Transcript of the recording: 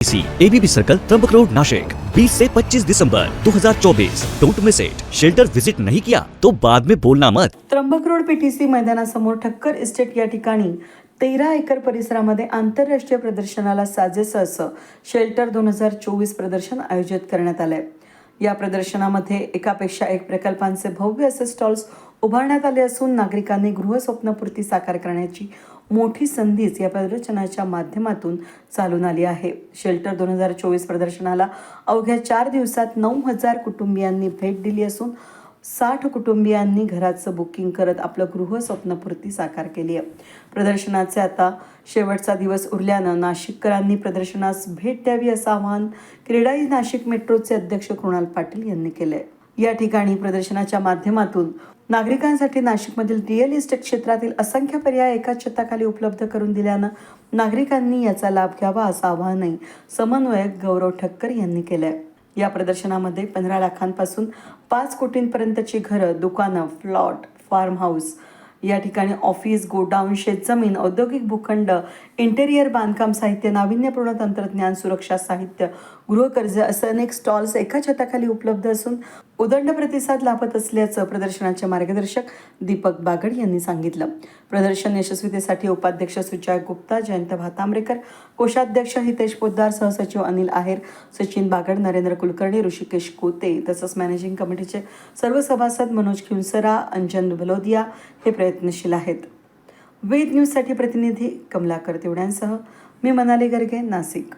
C ABB circle Trimbak road Nashik 20 से 25 दिसंबर 2024 don't miss it shelter visit नहीं किया तो बाद में बोलना मत। त्र्यंबक रोड पीटीसी मैदानासमोर ठक्कर इस्टेट या ठिकाणी तेरा एकर परिसरामध्ये आंतरराष्ट्रीय प्रदर्शनाला साजेस असं शेल्टर दोन हजार चोवीस प्रदर्शन आयोजित करण्यात आलंय. या प्रदर्शनामध्ये एकापेक्षा एक प्रकल्पांचे भव्य असे स्टॉल्स उभारण्यात आले असून नागरिकांनी गृहस्वप्नपूर्ती साकार करण्याची मोठी संधीच या प्रदर्शनाच्या माध्यमातून चालून आली आहे. शेल्टर दोन हजार चोवीस प्रदर्शनाला अवघ्या चार दिवसात नऊ हजार कुटुंबियांनी भेट दिली असून साठ कुटुंबियांनी घराचं बुकिंग करत आपलं गृह स्वप्नपूर्ती साकार केली आहे. प्रदर्शनाचे आता शेवटचा दिवस उरल्यानं नाशिककरांनी प्रदर्शनास भेट द्यावी असं आवाहन क्रीडाई नाशिक मेट्रोचे अध्यक्ष कृणाल पाटील यांनी केलं आहे या ठिकाणी प्रदर्शनाच्या माध्यमातून नागरिकांसाठी नाशिकमधील रिअल इस्टेट क्षेत्रातील असंख्य पर्याय एकाच छताखाली उपलब्ध करून दिल्यानं नागरिकांनी याचा लाभ घ्यावा असं आवाहनही समन्वयक गौरव ठक्कर यांनी केलं आहे या प्रदर्शनामध्ये पंधरा लाखांपासून पाच कोटींपर्यंतची घरं दुकानं फ्लॉट फार्म हाऊस या ठिकाणी ऑफिस गोडाऊन शेतजमीन औद्योगिक भूखंड इंटेरियर बांधकाम साहित्य नाविन्यपूर्ण तंत्रज्ञान सुरक्षा साहित्य गृहकर्ज असे अनेक स्टॉल्स एका छताखाली उपलब्ध असून उदंड प्रतिसाद लाभत असल्याचं प्रदर्शनाचे मार्गदर्शक दीपक बागड यांनी सांगितलं. प्रदर्शन यशस्वीतेसाठी उपाध्यक्ष सुजय गुप्ता जयंत भातांब्रेकर कोषाध्यक्ष हितेश पोद्दार सहसचिव अनिल आहेर सचिन बागड नरेंद्र कुलकर्णी ऋषिकेश कोते तसंच मॅनेजिंग कमिटीचे सर्व सभासद मनोज खिवसरा अंजन बलोदिया हे प्रयत्न प्रयत्नशील आहेत. वेद न्यूजसाठी प्रतिनिधी कमलाकर तेवड्यांसह मी मनाली गर्गे नाशिक